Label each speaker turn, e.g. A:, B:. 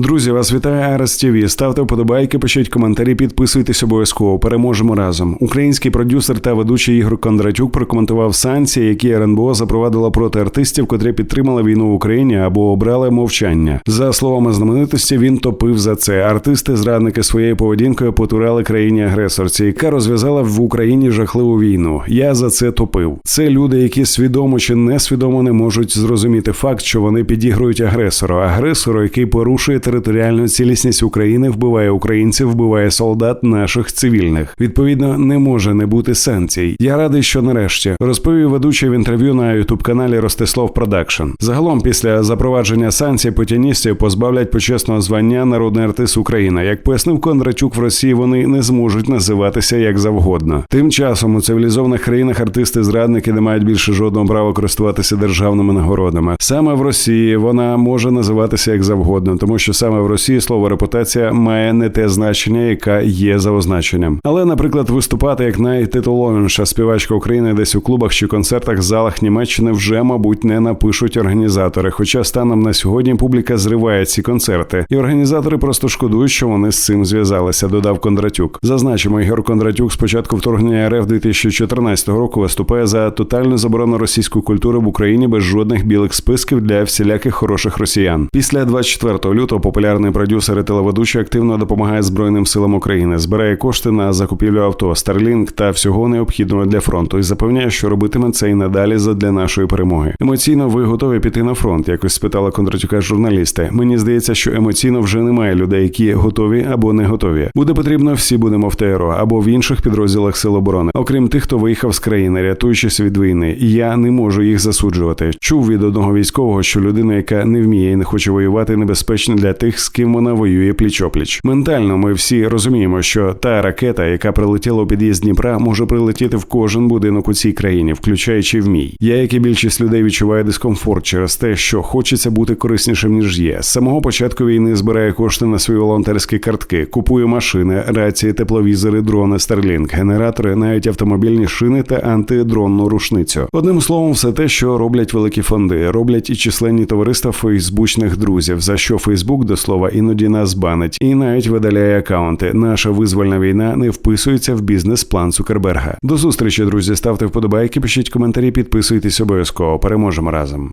A: Друзі, вас вітає Арес ТВ. Ставте вподобайки, пишіть коментарі, підписуйтесь обов'язково. Переможемо разом. Український продюсер та ведучий Ігор Кондратюк прокоментував санкції, які РНБО запровадила проти артистів, котрі підтримали війну в Україні або обрали мовчання. За словами знаменитості, він топив за це. Артисти, зрадники своєю поведінкою потурали країні агресорці, яка розв'язала в Україні жахливу війну. Я за це топив. Це люди, які свідомо чи несвідомо не можуть зрозуміти факт, що вони підігрують агресору, агресору, який порушує територіальну цілісність України, вбиває українців, вбиває солдат наших цивільних. Відповідно, не може не бути санкцій. Я радий, що нарешті розповів ведучий в інтерв'ю на ютуб каналі Ростислав Продакшн. Загалом, після запровадження санкцій путіністів позбавлять почесного звання народний артист України. Як пояснив Кондратюк, в Росії вони не зможуть називатися як завгодно. Тим часом у цивілізованих країнах артисти-зрадники не мають більше жодного права користуватися державними нагородами. Саме в Росії вона може називатися як завгодно, тому що саме в Росії слово репутація має не те значення, яка є за означенням. Але, наприклад, виступати як найтитулованіша співачка України десь у клубах чи концертах залах Німеччини вже, мабуть, не напишуть організатори. Хоча станом на сьогодні публіка зриває ці концерти, і організатори просто шкодують, що вони з цим зв'язалися. Додав Кондратюк. Зазначимо, Ігор Кондратюк з початку вторгнення РФ 2014 року виступає за тотальну заборону російської культури в Україні без жодних білих списків для всіляких хороших росіян. Після 24 лютого популярний продюсер і телеведучий активно допомагає Збройним силам України, збирає кошти на закупівлю авто, Starlink та всього необхідного для фронту і запевняє, що робитиме це і надалі задля нашої перемоги. Емоційно ви готові піти на фронт? Якось спитала Кондратюка журналісти. Мені здається, що емоційно вже немає людей, які готові або не готові. Буде потрібно, всі будемо в ТРО або в інших підрозділах сил оборони, окрім тих, хто виїхав з країни, рятуючись від війни. І я не можу їх засуджувати. Чув від одного військового, що людина, яка не вміє і не хоче воювати, небезпечна для тих, з ким вона воює пліч-опліч. Ментально ми всі розуміємо, що та ракета, яка прилетіла у під'їзд Дніпра, може прилетіти в кожен будинок у цій країні, включаючи в мій. Я, як і більшість людей, відчуваю дискомфорт через те, що хочеться бути кориснішим ніж є. З самого початку війни збирає кошти на свої волонтерські картки, купує машини, рації, тепловізори, дрони, Starlink, генератори, навіть автомобільні шини та антидронну рушницю. Одним словом, все те, що роблять великі фонди, роблять і численні товариства фейсбучних друзів, за що Фейсбук до слова іноді нас банить і навіть видаляє акаунти. Наша визвольна війна не вписується в бізнес-план Цукерберга. До зустрічі, друзі. Ставте вподобайки, пишіть коментарі, підписуйтесь обов'язково. Переможемо разом.